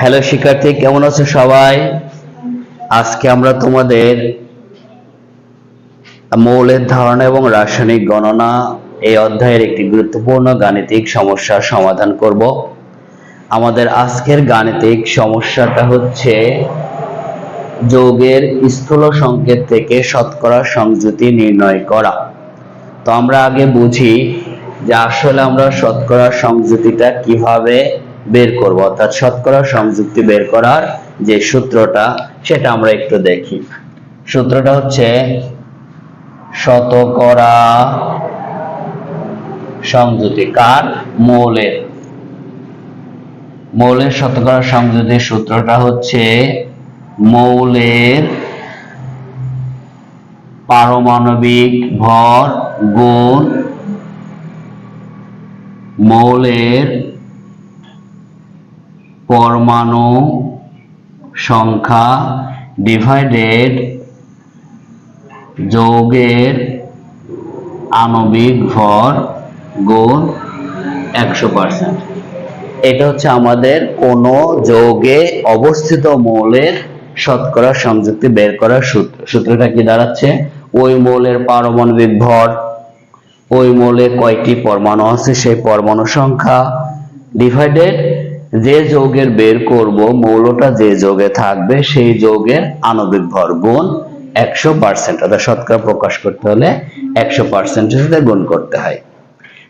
Hello শিক্ষার্থী, কেমন আছো সবাই? আজকে আমরা তোমাদের মৌলের ধারণা এবং রাসায়নিক গণনা এই অধ্যায়ের একটি গুরুত্বপূর্ণ গাণিতিক সমস্যার সমাধান করব। আমাদের আজকের গাণিতিক সমস্যাটা হচ্ছে যৌগের স্থূল সংকেত থেকে শতকরা সংযুতি নির্ণয় করা। তো আমরা আগে বুঝি যে আসলে আমরা শতকরা সংযুতিটা কীভাবে বের করব, অর্থাৎ শতকরা সংযুক্তি বের করার যে সূত্রটা, সেটা আমরা একটু দেখি। সূত্রটা হচ্ছে শতকরা কার? মৌলের। মৌলের শতকরা সূত্রটা হচ্ছে মৌলের পারমাণবিক ভর গুণ মৌলের পরমাণু সংখ্যা ডিভাইডেড যৌগের আণবিক ভর গুণ একশো পার্সেন্ট এটা হচ্ছে আমাদের কোন যৌগে অবস্থিত মৌলের শতকরা সংযুক্তি বের করার সূত্র। সূত্রটা কি দাঁড়াচ্ছে? ওই মৌলের পারমাণবিক ভর, ওই মৌলে কয়টি পরমাণু আছে? সেই পরমাণু সংখ্যা ডিভাইডেড যে যৌগের বের করব, মৌলটা যে যৌগে থাকবে, সেই যৌগের আণবিক ভর গুণ একশো পার্সেন্ট অর্থাৎ শতকরা প্রকাশ করতে হলে একশো পার্সেন্টের সাথে গুণ করতে হয়।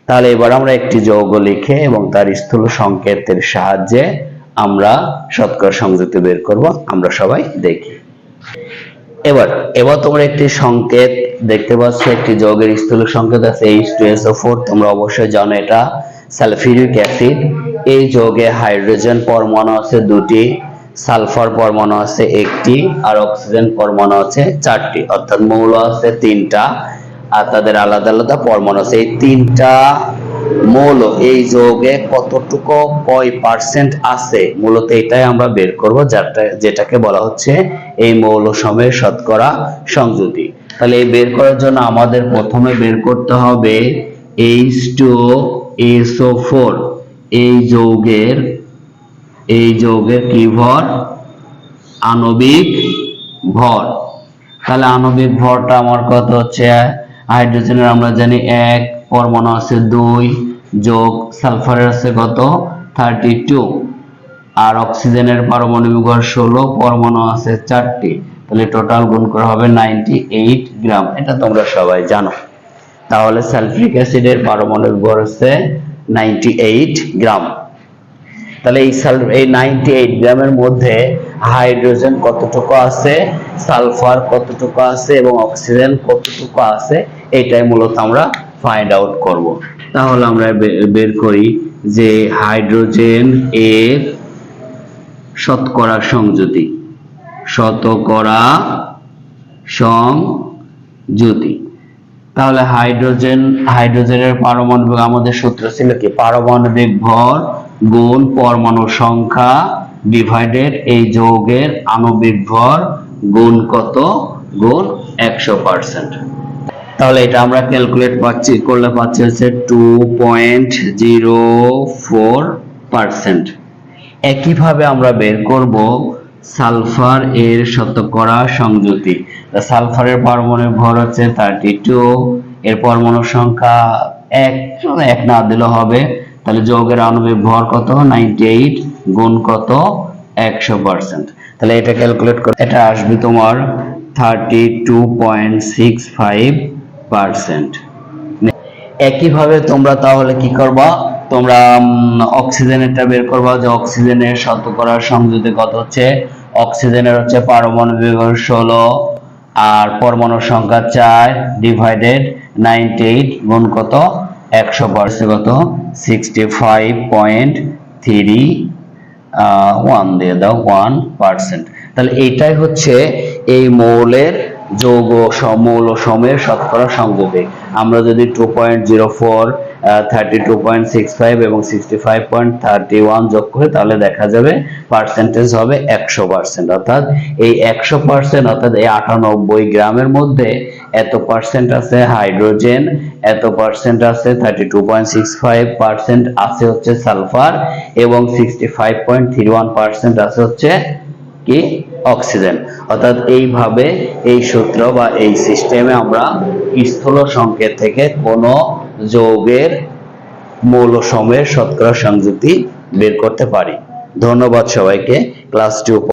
তাহলে এবার আমরা একটি যৌগ লিখে এবং তার স্থূল সংকেতের সাহায্যে আমরা শতকরা সংযুক্তি বের করব, আমরা সবাই দেখি। এবার এবার তোমরা একটি সংকেত দেখতে পাচ্ছ, একটি যৌগের স্থূল সংকেত আছে H2SO4 তোমরা অবশ্যই জানো এটা। সালফিউরিক অ্যাসিড এই যৌগে হাইড্রোজেন পরমাণু আছে দুটি, সালফার পরমাণু আছে একটি, আর অক্সিজেন পরমাণু আছে চারটি। অর্থাৎ মৌল আছে তিনটা, আর তাদের আলাদা আলাদা পরমাণু আছে। এই তিনটা মৌল এই যৌগে কতটুকু কয় পার্সেন্ট আছে? মূলত এটাই আমরা বের করব যেটা যেটাকে বলা হচ্ছে এই মৌল সময়ের শতকরা সংযুতি তাহলে এই বের করার জন্য আমাদের প্রথমে বের করতে হবে এইচ টু এসও ফোর এই যৌগের এই যৌগের কি ভর? আণবিক ভর। তাহলে আণবিক ভরটা আমার কত হচ্ছে? হাইড্রোজেনের আমরা জানি এক, পরমাণু আছে দুই, যোগ সালফারের আছে কত? থার্টি টু আর অক্সিজেনের পারমাণবিক ভর ষোলো, পরমাণু আছে চারটি। তাহলে টোটাল গুণ করা হবে নাইনটি এইট গ্রাম এটা তোমরা সবাই জানো। তাহলে সালফিক অ্যাসিডের পারমাণবিক ভর হচ্ছে নাইনটি এইট গ্রাম তাহলে এই এই গ্রামের মধ্যে হাইড্রোজেন কতটুকু আছে সালফার কতটুকু আছে এবং অক্সিজেন কতটুকু আছে এটাই মূলত আমরা ফাইন্ড আউট করব। তাহলে আমরা বের করি যে হাইড্রোজেন এর শতকরা সংযুতি। শতকরা সংযুতি। তাহলে হাইড্রোজেন, হাইড্রোজেনের পারমাণবিক আমাদের সূত্র ছিল কি? পারমাণবিক ভর গুণ পরমাণু সংখ্যা ডিভাইডেড এই যৌগের আণবিক ভর গুণ কত? গুণ একশো পার্সেন্ট তাহলে এটা আমরা ক্যালকুলেট পাচ্ছি, করলে পাচ্ছি হচ্ছে two point zero four percent একইভাবে আমরা বের করব সালফার এর শতকরা সংযুতি সালফারের পারমাণবিক ভর হচ্ছে থার্টি টু এর পরমাণু সংখ্যা এক এক না দিলে হবে। তাহলে যৌগের আণবিক ভর কত? নাইনটি এইট গুণ কত? একশো পার্সেন্ট তাহলে এটা ক্যালকুলেট করে। এটা আসবে তোমার thirty two point six five percent একইভাবে তোমরা তাহলে কি করবা? তোমরা অক্সিজেনেরটা বের করবা। যে অক্সিজেনের শতকরা সংযুতি কত হচ্ছে? অক্সিজেনের হচ্ছে পারমাণবিক ষোলো। আর পরমাণু সংখ্যা চার ডিভাইডেড নাইনটি এইট গুণ কত? একশো বার্ষে কত? Sixty five point three one দিয়ে দাও ওয়ান পার্সেন্ট তাহলে এইটাই হচ্ছে এই মৌলের যৌগ, সমৌল সময়ের শতকরা সংযোগে। আমরা যদি two point zero four thirty two point six five এবং sixty five point thirty one যোগ করি, তাহলে দেখা যাবে পার্সেন্টেজ হবে একশো পার্সেন্ট অর্থাৎ এই একশো পার্সেন্ট অর্থাৎ এই আটানব্বই গ্রামের মধ্যে এত পার্সেন্ট আছে হাইড্রোজেন, এত পার্সেন্ট আছে thirty two point six five percent আছে হচ্ছে সালফার, এবং sixty five point three one percent আছে হচ্ছে কি? অক্সিজেন। অর্থাৎ এইভাবে এই সূত্র বা এই সিস্টেমে আমরা স্থূল সংকেত থেকে কোনো যৌগের মৌল সময়ের শতকরা সংযুক্তি বের করতে পারি। ধন্যবাদ সবাইকে। Class two